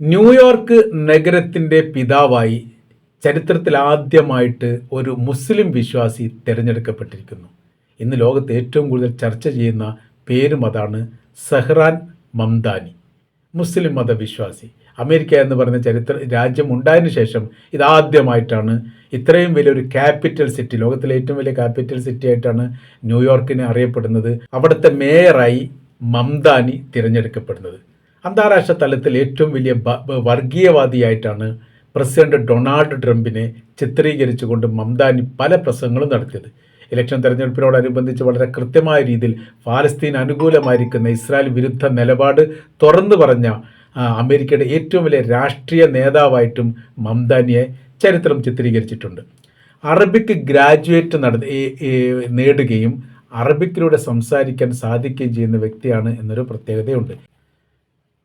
New York നഗരത്തിന്റെ പിതാവായി ചരിത്രത്തിൽ ആദ്യമായിട്ട് ഒരു മുസ്ലിം വിശ്വാസി തിരഞ്ഞെടുക്കപ്പെട്ടിരിക്കുന്നു. ഇന്ന് ലോകത്ത് ഏറ്റവും കൂടുതൽ ചർച്ച ചെയ്യുന്ന പേരും അതാണ് സെഹ്റാൻ മംദാനി മുസ്ലിം മതവിശ്വാസി. അമേരിക്ക എന്ന് പറയുന്ന ചരിത്ര രാജ്യം ഉണ്ടായതിന് ശേഷം ഇതാദ്യമായിട്ടാണ് ഇത്രയും വലിയൊരു ക്യാപിറ്റൽ സിറ്റി ലോകത്തിലെ ഏറ്റവും വലിയ ക്യാപിറ്റൽ സിറ്റി ആയിട്ടാണ് ന്യൂയോർക്കിനെ അറിയപ്പെടുന്നത്. അവിടുത്തെ മേയറായി മംദാനി തിരഞ്ഞെടുക്കപ്പെടുന്നത്. അന്താരാഷ്ട്ര തലത്തിൽ ഏറ്റവും വലിയ വർഗീയവാദിയായിട്ടാണ് പ്രസിഡന്റ് ഡൊണാൾഡ് ട്രംപിനെ ചിത്രീകരിച്ചുകൊണ്ട് മംദാനി പല പ്രസംഗങ്ങളും നടത്തിയത്. ഇലക്ഷൻ തെരഞ്ഞെടുപ്പിനോടനുബന്ധിച്ച് വളരെ കൃത്യമായ രീതിയിൽ ഫാലസ്തീൻ അനുകൂലമായിരിക്കുന്ന ഇസ്രായേൽ വിരുദ്ധ നിലപാട് തുറന്നു പറഞ്ഞ അമേരിക്കയുടെ ഏറ്റവും വലിയ രാഷ്ട്രീയ നേതാവായിട്ടും മംദാനിയെ ചരിത്രം ചിത്രീകരിച്ചിട്ടുണ്ട്. അറബിക് ഗ്രാജുവേറ്റ് നട നേടുകയും അറബിക്കിലൂടെ സംസാരിക്കാൻ സാധിക്കുകയും ചെയ്യുന്ന വ്യക്തിയാണ് എന്നൊരു പ്രത്യേകതയുണ്ട്.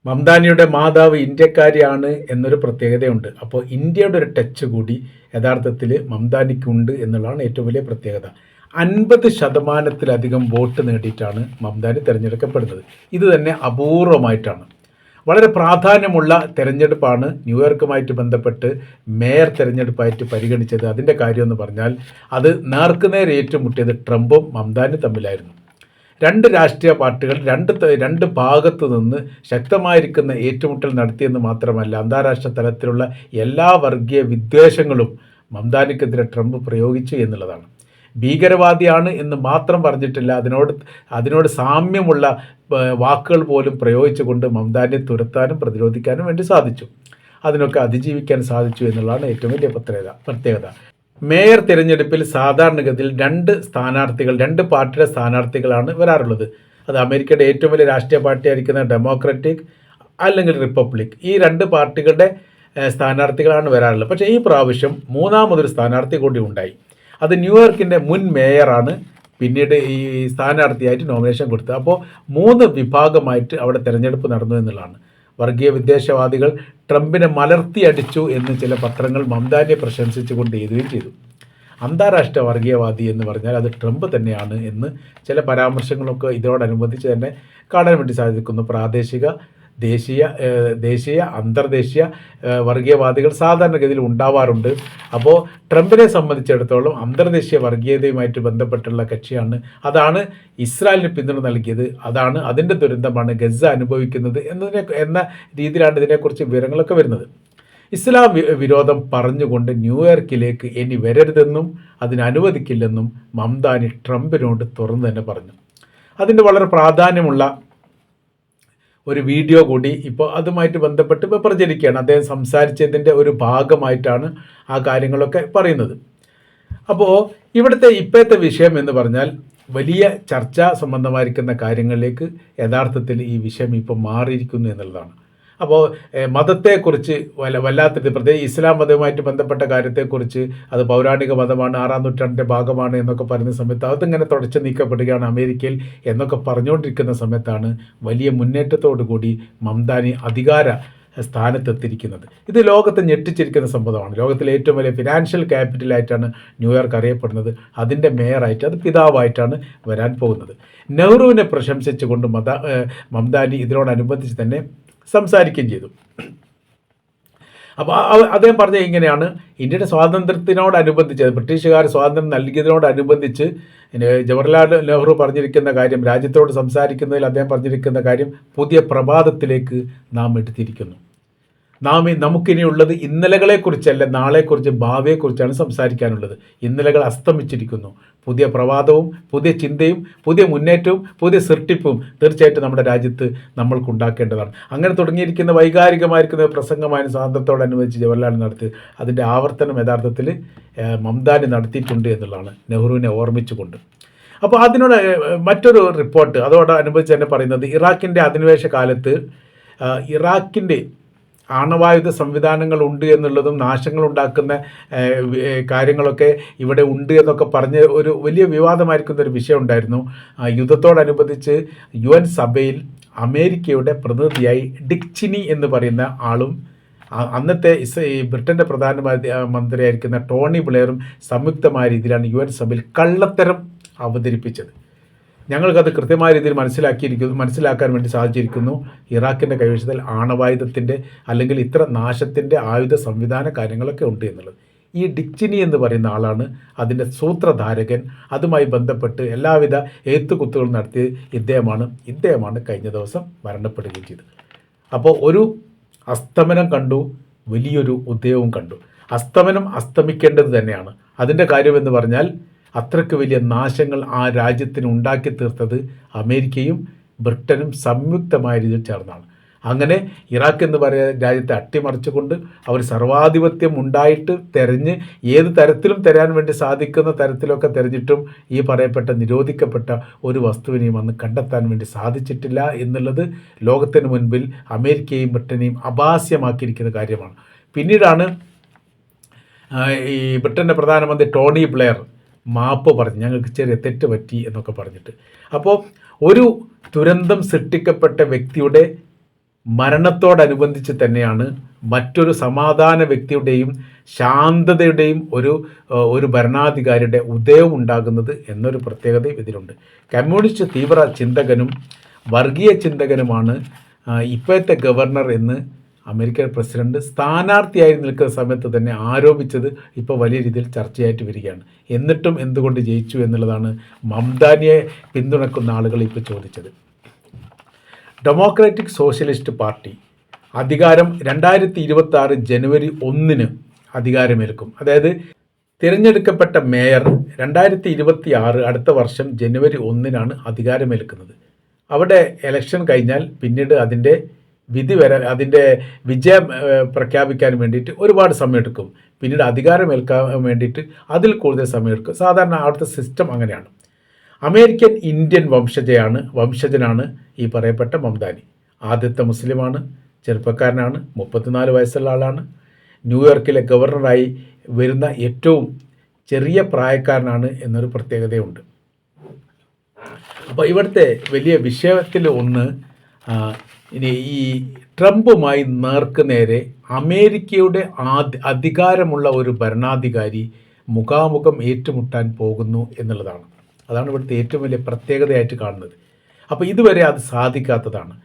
മംദാനിയുടെ മാതാവ് ഇന്ത്യക്കാരിയാണ് എന്നൊരു പ്രത്യേകതയുണ്ട്. അപ്പോൾ ഇന്ത്യയുടെ ഒരു ടച്ച് കൂടി യഥാർത്ഥത്തിൽ മംദാനിക്കുണ്ട് എന്നുള്ളതാണ് ഏറ്റവും വലിയ പ്രത്യേകത. അൻപത് ശതമാനത്തിലധികം വോട്ട് നേടിയിട്ടാണ് മംദാനി തിരഞ്ഞെടുക്കപ്പെടുന്നത്. ഇത് തന്നെ അപൂർവമായിട്ടാണ്. വളരെ പ്രാധാന്യമുള്ള തെരഞ്ഞെടുപ്പാണ് ന്യൂയോർക്കുമായിട്ട് ബന്ധപ്പെട്ട് മേയർ തെരഞ്ഞെടുപ്പായിട്ട് പരിഗണിച്ചത്. അതിന്റെ കാര്യമെന്ന് പറഞ്ഞാൽ അത് നേർക്കുനേരെ ഏറ്റുമുട്ടിയത് ട്രംപും മംദാനി തമ്മിലായിരുന്നു. രണ്ട് രാഷ്ട്രീയ പാർട്ടികൾ രണ്ട് രണ്ട് ഭാഗത്തു നിന്ന് ശക്തമായിരിക്കുന്ന ഏറ്റുമുട്ടൽ നടത്തിയെന്ന് മാത്രമല്ല അന്താരാഷ്ട്ര തലത്തിലുള്ള എല്ലാ വർഗീയ വിദ്വേഷങ്ങളും മംദാനിക്കെതിരെ ട്രംപ് പ്രയോഗിച്ചു എന്നുള്ളതാണ്. ഭീകരവാദിയാണ് എന്ന് മാത്രം പറഞ്ഞിട്ടില്ല. അതിനോട് അതിനോട് സാമ്യമുള്ള വാക്കുകൾ പോലും പ്രയോഗിച്ചുകൊണ്ട് മംദാനെ തുരത്താനും പ്രതിരോധിക്കാനും വേണ്ടി സാധിച്ചു. അതിനൊക്കെ അതിജീവിക്കാൻ സാധിച്ചു എന്നുള്ളതാണ് ഏറ്റവും വലിയ പ്രത്യേകത പ്രത്യേകത. മേയർ തിരഞ്ഞെടുപ്പിൽ സാധാരണഗതിയിൽ രണ്ട് സ്ഥാനാർത്ഥികൾ രണ്ട് പാർട്ടിയുടെ സ്ഥാനാർത്ഥികളാണ് വരാറുള്ളത്. അത് അമേരിക്കയുടെ ഏറ്റവും വലിയ രാഷ്ട്രീയ പാർട്ടിയായിരിക്കുന്ന ഡെമോക്രാറ്റിക് അല്ലെങ്കിൽ റിപ്പബ്ലിക്. ഈ രണ്ട് പാർട്ടികളുടെ സ്ഥാനാർത്ഥികളാണ് വരാറുള്ളത്. പക്ഷേ ഈ പ്രാവശ്യം മൂന്നാമതൊരു സ്ഥാനാർത്ഥി കൂടി ഉണ്ടായി. അത് ന്യൂയോർക്കിന്റെ മുൻ മേയറാണ്. പിന്നീട് ഈ സ്ഥാനാർത്ഥിയായിട്ട് നോമിനേഷൻ കൊടുത്തത്. അപ്പോൾ മൂന്ന് വിഭാഗമായിട്ട് അവിടെ തിരഞ്ഞെടുപ്പ് നടന്നു എന്നുള്ളതാണ്. വർഗീയ വിദ്വേഷവാദികൾ ട്രംപിനെ മലർത്തിയടിച്ചു എന്ന് ചില പത്രങ്ങൾ മംദാനിയെ പ്രശംസിച്ചുകൊണ്ട് എഴുതുകയും ചെയ്തു. അന്താരാഷ്ട്ര വർഗീയവാദി എന്ന് പറഞ്ഞാൽ അത് ട്രംപ് തന്നെയാണ് എന്ന് ചില പരാമർശങ്ങളൊക്കെ ഇതിനോടനുബന്ധിച്ച് തന്നെ കാണാൻ വേണ്ടി സാധിക്കുന്നു. പ്രാദേശിക ദേശീയ ദേശീയ അന്തർദേശീയ വർഗീയവാദികൾ സാധാരണഗതിയിൽ ഉണ്ടാവാറുണ്ട്. അപ്പോൾ ട്രംപിനെ സംബന്ധിച്ചിടത്തോളം അന്തർദേശീയ വർഗീയതയുമായിട്ട് ബന്ധപ്പെട്ടുള്ള കക്ഷിയാണ്. അതാണ് ഇസ്രായേലിന് പിന്തുണ നൽകിയത്. അതാണ് അതിന്റെ ദുരന്തമാണ് ഗസ അനുഭവിക്കുന്നത് എന്നതിനെ എന്ന രീതിയിലാണ് ഇതിനെക്കുറിച്ച് വിവരങ്ങളൊക്കെ വരുന്നത്. ഇസ്ലാം വിരോധം പറഞ്ഞുകൊണ്ട് ന്യൂയോർക്കിലേക്ക് ഇനി വരരുതെന്നും അതിന് അനുവദിക്കില്ലെന്നും മംദാനി ട്രംപിനോട് തുറന്നു തന്നെ പറഞ്ഞു. അതിന്റെ വളരെ പ്രാധാന്യമുള്ള ഒരു വീഡിയോ കൂടി ഇപ്പോൾ അതുമായിട്ട് ബന്ധപ്പെട്ട് ഇപ്പോൾ പ്രചരിക്കുകയാണ്. അദ്ദേഹം സംസാരിച്ചതിന്റെ ഒരു ഭാഗമായിട്ടാണ് ആ കാര്യങ്ങളൊക്കെ പറയുന്നത്. അപ്പോൾ ഇവിടുത്തെ ഇപ്പോഴത്തെ വിഷയം എന്ന് പറഞ്ഞാൽ വലിയ ചർച്ചാ സംബന്ധമായിരിക്കുന്ന കാര്യങ്ങളിലേക്ക് യഥാർത്ഥത്തിൽ ഈ വിഷയം ഇപ്പോൾ മാറിയിരിക്കുന്നു എന്നുള്ളതാണ്. അപ്പോൾ മതത്തെക്കുറിച്ച് വല്ല വല്ലാത്തത് പ്രത്യേകിച്ച് ഇസ്ലാം മതവുമായിട്ട് ബന്ധപ്പെട്ട കാര്യത്തെക്കുറിച്ച് അത് പൗരാണിക മതമാണ് ആറാം നൂറ്റാണ്ടിന്റെ ഭാഗമാണ് എന്നൊക്കെ പറയുന്ന സമയത്ത് അതിങ്ങനെ തുടച്ചു നീക്കപ്പെടുകയാണ് അമേരിക്കയിൽ എന്നൊക്കെ പറഞ്ഞുകൊണ്ടിരിക്കുന്ന സമയത്താണ് വലിയ മുന്നേറ്റത്തോടു കൂടി മംദാനി അധികാര സ്ഥാനത്തെത്തിയിരിക്കുന്നത്. ഇത് ലോകത്തെ ഞെട്ടിച്ചിരിക്കുന്ന സംഭവമാണ്. ലോകത്തിലെ ഏറ്റവും വലിയ ഫിനാൻഷ്യൽ ക്യാപിറ്റലായിട്ടാണ് ന്യൂയോർക്ക് അറിയപ്പെടുന്നത്. അതിന്റെ മേയറായിട്ട് അത് പിതാവായിട്ടാണ് വരാൻ പോകുന്നത്. നെഹ്റുവിനെ പ്രശംസിച്ചുകൊണ്ട് മത മംദാനി ഇതിനോടനുബന്ധിച്ച് തന്നെ സംസാരിക്കുകയും ചെയ്തു. അപ്പോൾ അദ്ദേഹം പറഞ്ഞ ഇങ്ങനെയാണ്. ഇന്ത്യയുടെ സ്വാതന്ത്ര്യത്തിനോടനുബന്ധിച്ച് ബ്രിട്ടീഷുകാർ സ്വാതന്ത്ര്യം നൽകിയതിനോടനുബന്ധിച്ച് ജവഹർലാൽ നെഹ്റു പറഞ്ഞിരിക്കുന്ന കാര്യം രാജ്യത്തോട് സംസാരിക്കുന്നതിൽ അദ്ദേഹം പറഞ്ഞിരിക്കുന്ന കാര്യം പുതിയ പ്രഭാതത്തിലേക്ക് നാം എടുത്തിരിക്കുന്നു. നാം നമുക്കിനിയുള്ളത് ഇന്നലകളെക്കുറിച്ചല്ല നാളെക്കുറിച്ച് ഭാവിയെക്കുറിച്ചാണ് സംസാരിക്കാനുള്ളത്. ഇന്നലകൾ അസ്തമിച്ചിരിക്കുന്നു. പുതിയ പ്രവാദവും പുതിയ ചിന്തയും പുതിയ മുന്നേറ്റവും പുതിയ സൃഷ്ടിപ്പും തീർച്ചയായിട്ടും നമ്മുടെ രാജ്യത്ത് നമ്മൾക്ക് ഉണ്ടാക്കേണ്ടതാണ് അങ്ങനെ തുടങ്ങിയിരിക്കുന്ന വൈകാരികമായിരിക്കുന്ന പ്രസംഗമായ സ്വാതന്ത്ര്യത്തോടനുബന്ധിച്ച് ജവഹർലാൽ നടത്തി അതിന്റെ ആവർത്തനം യഥാർത്ഥത്തിൽ മംദാനി നടത്തിയിട്ടുണ്ട് എന്നുള്ളതാണ്. നെഹ്റുവിനെ ഓർമ്മിച്ചുകൊണ്ട്. അപ്പോൾ അതിനോട് മറ്റൊരു റിപ്പോർട്ട് അതോടനുബന്ധിച്ച് തന്നെ പറയുന്നത് ഇറാഖിന്റെ അധിനിവേശ കാലത്ത് ഇറാഖിന്റെ ആണവായുധ സംവിധാനങ്ങൾ ഉണ്ട് എന്നുള്ളതും ഏഹ്, കാര്യങ്ങളൊക്കെ ഇവിടെ ഉണ്ട് എന്നൊക്കെ പറഞ്ഞ് ഒരു വലിയ വിവാദമായിരിക്കുന്ന ഒരു വിഷയം ഉണ്ടായിരുന്നു. യുദ്ധത്തോടനുബന്ധിച്ച് യു എൻ സഭയിൽ അമേരിക്കയുടെ പ്രതിനിധിയായി ഡിക്ചിനി എന്ന് പറയുന്ന ആളും അന്നത്തെ ബ്രിട്ടന്റെ പ്രധാനമന്ത്രി മന്ത്രിയായിരിക്കുന്ന ടോണി ബ്ലെയറും സംയുക്തമായ രീതിയിലാണ് യു എൻ സഭയിൽ കള്ളത്തരം അവതരിപ്പിച്ചത്. ഞങ്ങൾക്കത് കൃത്യമായ രീതിയിൽ മനസ്സിലാക്കിയിരിക്കുന്നു മനസ്സിലാക്കാൻ വേണ്ടി സാധിച്ചിരിക്കുന്നു. ഇറാഖിന്റെ കൈവശത്തിൽ ആണവായുധത്തിന്റെ അല്ലെങ്കിൽ ഇത്ര നാശത്തിന്റെ ആയുധ സംവിധാന കാര്യങ്ങളൊക്കെ ഉണ്ട് എന്നുള്ളത്. ഈ ഡിക്ചിനി എന്ന് പറയുന്ന ആളാണ് അതിന്റെ സൂത്രധാരകൻ. അതുമായി ബന്ധപ്പെട്ട് എല്ലാവിധ എഴുത്തുകുത്തുകളും നടത്തിയ ഇദ്ദേഹമാണ്. ഇദ്ദേഹമാണ് കഴിഞ്ഞ ദിവസം മരണപ്പെടുകയും ചെയ്തത്. അപ്പോൾ ഒരു അസ്തമനം കണ്ടു വലിയൊരു ഉദയവും കണ്ടു. അസ്തമനം അസ്തമിക്കേണ്ടത് തന്നെയാണ്. അതിന്റെ കാര്യമെന്ന് പറഞ്ഞാൽ അത്രയ്ക്ക് വലിയ നാശങ്ങൾ ആ രാജ്യത്തിന് ഉണ്ടാക്കി തീർത്തത് അമേരിക്കയും ബ്രിട്ടനും സംയുക്തമായ രീതിയിൽ ചേർന്നാണ്. അങ്ങനെ ഇറാഖ് എന്ന് പറയുന്ന രാജ്യത്തെ അട്ടിമറിച്ചുകൊണ്ട് അവർ സർവാധിപത്യം ഉണ്ടായിട്ട് തെരഞ്ഞ് ഏത് തരത്തിലും തരാൻ വേണ്ടി സാധിക്കുന്ന തരത്തിലൊക്കെ തെരഞ്ഞിട്ടും ഈ പറയപ്പെട്ട നിരോധിക്കപ്പെട്ട ഒരു വസ്തുവിനെയും അന്ന് കണ്ടെത്താൻ വേണ്ടി സാധിച്ചിട്ടില്ല എന്നുള്ളത് ലോകത്തിന് മുൻപിൽ അമേരിക്കയും ബ്രിട്ടനെയും അഭാസ്യമാക്കിയിരിക്കുന്ന കാര്യമാണ്. പിന്നീടാണ് ഈ ബ്രിട്ടന്റെ പ്രധാനമന്ത്രി ടോണി ബ്ലെയർ മാപ്പ് പറഞ്ഞു ഞങ്ങൾക്ക് ചെറിയ തെറ്റ് പറ്റി എന്നൊക്കെ പറഞ്ഞിട്ട്. അപ്പോൾ ഒരു ദുരന്തം സൃഷ്ടിക്കപ്പെട്ട വ്യക്തിയുടെ മരണത്തോടനുബന്ധിച്ച് തന്നെയാണ് മറ്റൊരു സമാധാന വ്യക്തിയുടെയും ശാന്തതയുടെയും ഒരു ഒരു ഭരണാധികാരിയുടെ ഉദയം ഉണ്ടാകുന്നത് എന്നൊരു പ്രത്യേകതയും ഇതിലുണ്ട്. കമ്മ്യൂണിസ്റ്റ് തീവ്ര ചിന്തകനും വർഗീയ ചിന്തകനുമാണ് ഇപ്പോഴത്തെ ഗവർണർ എന്ന് അമേരിക്കൻ പ്രസിഡന്റ് സ്ഥാനാർത്ഥിയായി നിൽക്കുന്ന സമയത്ത് തന്നെ ആരോപിച്ചത് ഇപ്പോൾ വലിയ രീതിയിൽ ചർച്ചയായിട്ട് വരികയാണ്. എന്നിട്ടും എന്തുകൊണ്ട് ജയിച്ചു എന്നുള്ളതാണ് മംദാനിയെ പിന്തുണക്കുന്ന ആളുകൾ ഇപ്പോൾ ചോദിച്ചത്. ഡെമോക്രാറ്റിക് സോഷ്യലിസ്റ്റ് പാർട്ടി അധികാരം രണ്ടായിരത്തി ഇരുപത്തി ആറ് ജനുവരി ഒന്നിന് അധികാരമേൽക്കും. അതായത് തിരഞ്ഞെടുക്കപ്പെട്ട മേയർ രണ്ടായിരത്തി ഇരുപത്തി ആറ് അടുത്ത വർഷം ജനുവരി ഒന്നിനാണ് അധികാരമേൽക്കുന്നത്. അവിടെ എലക്ഷൻ കഴിഞ്ഞാൽ പിന്നീട് അതിന്റെ വിധി വരാൻ അതിന്റെ വിജയം പ്രഖ്യാപിക്കാൻ വേണ്ടിയിട്ട് ഒരുപാട് സമയമെടുക്കും. പിന്നീട് അധികാരമേൽക്കാൻ വേണ്ടിയിട്ട് അതിൽ കൂടുതൽ സമയമെടുക്കും. സാധാരണ അവിടുത്തെ സിസ്റ്റം അങ്ങനെയാണ്. അമേരിക്കൻ ഇന്ത്യൻ വംശജയാണ് വംശജനാണ് ഈ പറയപ്പെട്ട മംദാനി. ആദ്യത്തെ മുസ്ലിമാണ് ചെറുപ്പക്കാരനാണ് മുപ്പത്തിനാല് വയസ്സുള്ള ആളാണ്. ന്യൂയോർക്കിലെ ഗവർണറായി വരുന്ന ഏറ്റവും ചെറിയ പ്രായക്കാരനാണ് എന്നൊരു പ്രത്യേകതയുണ്ട്. അപ്പോൾ ഇവിടുത്തെ വലിയ വിഷയത്തിൽ ഒന്ന് ഇനി ഈ ട്രംപുമായി നേർക്ക് നേരെ അമേരിക്കയുടെ അധികാരമുള്ള ഒരു ഭരണാധികാരി മുഖാമുഖം ഏറ്റുമുട്ടാൻ പോകുന്നു എന്നുള്ളതാണ്. അതാണ് ഇവിടുത്തെ ഏറ്റവും വലിയ പ്രത്യേകതയായിട്ട് കാണുന്നത്. അപ്പോൾ ഇതുവരെ അത് സാധിക്കാത്തതാണ്.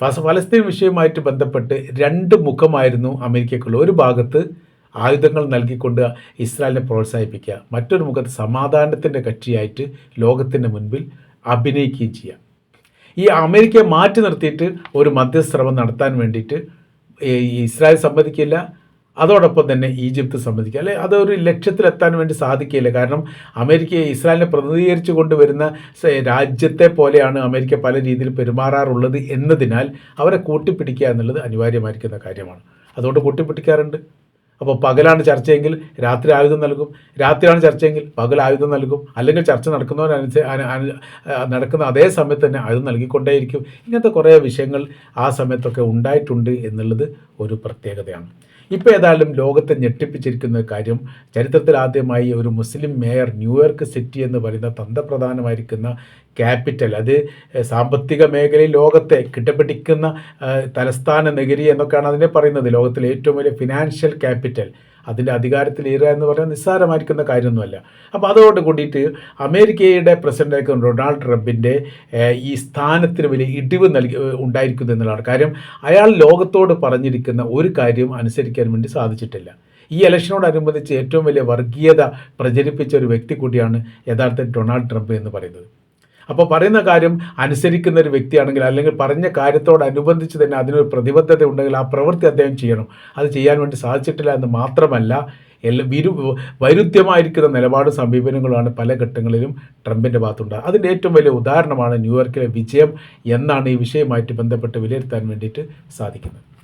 ഫലസ് ഫലസ്തീൻ വിഷയവുമായിട്ട് ബന്ധപ്പെട്ട് രണ്ട് മുഖമായിരുന്നു അമേരിക്കക്കുള്ള ഒരു ഭാഗത്ത് ആയുധങ്ങൾ നൽകിക്കൊണ്ട് ഇസ്രായേലിനെ പ്രോത്സാഹിപ്പിക്കുക മറ്റൊരു മുഖത്ത് സമാധാനത്തിന്റെ കക്ഷിയായിട്ട് ലോകത്തിന്റെ മുൻപിൽ അഭിനയിക്കുകയും ചെയ്യുക. ഈ അമേരിക്കയെ മാറ്റി നിർത്തിയിട്ട് ഒരു മധ്യശ്രമം നടത്താൻ വേണ്ടിയിട്ട് ഇസ്രായേൽ സമ്മതിക്കില്ല. അതോടൊപ്പം തന്നെ ഈജിപ്ത് സമ്മതിക്കുക അല്ലെ അതൊരു ലക്ഷ്യത്തിലെത്താൻ വേണ്ടി സാധിക്കില്ല. കാരണം അമേരിക്ക ഇസ്രായേലിനെ പ്രതിനിധീകരിച്ചു കൊണ്ടുവരുന്ന രാജ്യത്തെ പോലെയാണ് അമേരിക്ക പല രീതിയിൽ പെരുമാറാറുള്ളത് എന്നതിനാൽ അവരെ കൂട്ടിപ്പിടിക്കുക എന്നുള്ളത് അനിവാര്യമായിരിക്കുന്ന കാര്യമാണ്. അതുകൊണ്ട് കൂട്ടിപ്പിടിക്കാറുണ്ട്. അപ്പോൾ പകലാണ് ചർച്ചയെങ്കിൽ രാത്രി ആയുധം നൽകും. രാത്രിയാണ് ചർച്ചയെങ്കിൽ പകൽ ആയുധം നൽകും. അല്ലെങ്കിൽ ചർച്ച നടക്കുന്നവരനുസരിച്ച് നടക്കുന്ന അതേ സമയത്ത് തന്നെ ആയുധം നൽകിക്കൊണ്ടേയിരിക്കും. ഇങ്ങനത്തെ കുറേ വിഷയങ്ങൾ ആ സമയത്തൊക്കെ ഉണ്ടായിട്ടുണ്ട് എന്നുള്ളത് ഒരു പ്രത്യേകതയാണ്. ഇപ്പോൾ ഏതായാലും ലോകത്തെ ഞെട്ടിപ്പിച്ചിരിക്കുന്ന കാര്യം ചരിത്രത്തിൽ ആദ്യമായി ഒരു മുസ്ലിം മേയർ ന്യൂയോർക്ക് സിറ്റി എന്ന് പറയുന്ന തന്ത്രപ്രധാനമായിരിക്കുന്ന ക്യാപിറ്റൽ അത് സാമ്പത്തിക മേഖലയിൽ ലോകത്തെ കിട്ടപ്പെട്ടിരിക്കുന്ന തലസ്ഥാന നഗരി എന്നൊക്കെയാണ് അതിനെ പറയുന്നത് ലോകത്തിലെ ഏറ്റവും വലിയ ഫിനാൻഷ്യൽ ക്യാപിറ്റൽ അതിന്റെ അധികാരത്തിൽ ഏറുക എന്ന് പറഞ്ഞാൽ നിസ്സാരമായിരിക്കുന്ന കാര്യമൊന്നുമല്ല. അപ്പോൾ അതോട് കൂടിയിട്ട് അമേരിക്കയുടെ പ്രസിഡന്റായിരിക്കുന്ന ഡൊണാൾഡ് ട്രംപിന്റെ ഈ സ്ഥാനത്തിന് വലിയ ഇടിവ് നൽകി ഉണ്ടായിരിക്കുന്നു എന്നുള്ളതാണ്. കാര്യം അയാൾ ലോകത്തോട് പറഞ്ഞിരിക്കുന്ന ഒരു കാര്യം അനുസരിക്കാൻ വേണ്ടി സാധിച്ചിട്ടില്ല. ഈ ഇലക്ഷനോടനുബന്ധിച്ച് ഏറ്റവും വലിയ വർഗീയത പ്രചരിപ്പിച്ച ഒരു വ്യക്തി കൂടിയാണ് യഥാർത്ഥ ഡൊണാൾഡ് ട്രംപ് എന്ന് പറയുന്നത്. അപ്പോൾ പറയുന്ന കാര്യം അനുസരിക്കുന്ന ഒരു വ്യക്തിയാണെങ്കിൽ അല്ലെങ്കിൽ പറഞ്ഞ കാര്യത്തോടനുബന്ധിച്ച് തന്നെ അതിനൊരു പ്രതിബദ്ധത ഉണ്ടെങ്കിൽ ആ പ്രവൃത്തി അദ്ദേഹം ചെയ്യണം. അത് ചെയ്യാൻ വേണ്ടി സാധിച്ചിട്ടില്ല എന്ന് മാത്രമല്ല എല്ലാ വിരു വൈരുദ്ധ്യമായിരിക്കുന്ന നിലപാടും സമീപനങ്ങളുമാണ് പല ഘട്ടങ്ങളിലും ട്രംപിന്റെ ഭാഗത്തുണ്ട്. അതിന്റെ ഏറ്റവും വലിയ ഉദാഹരണമാണ് ന്യൂയോർക്കിലെ വിജയം എന്നാണ് ഈ വിഷയവുമായിട്ട് ബന്ധപ്പെട്ട് വിലയിരുത്താൻ വേണ്ടിയിട്ട് സാധിക്കുന്നത്.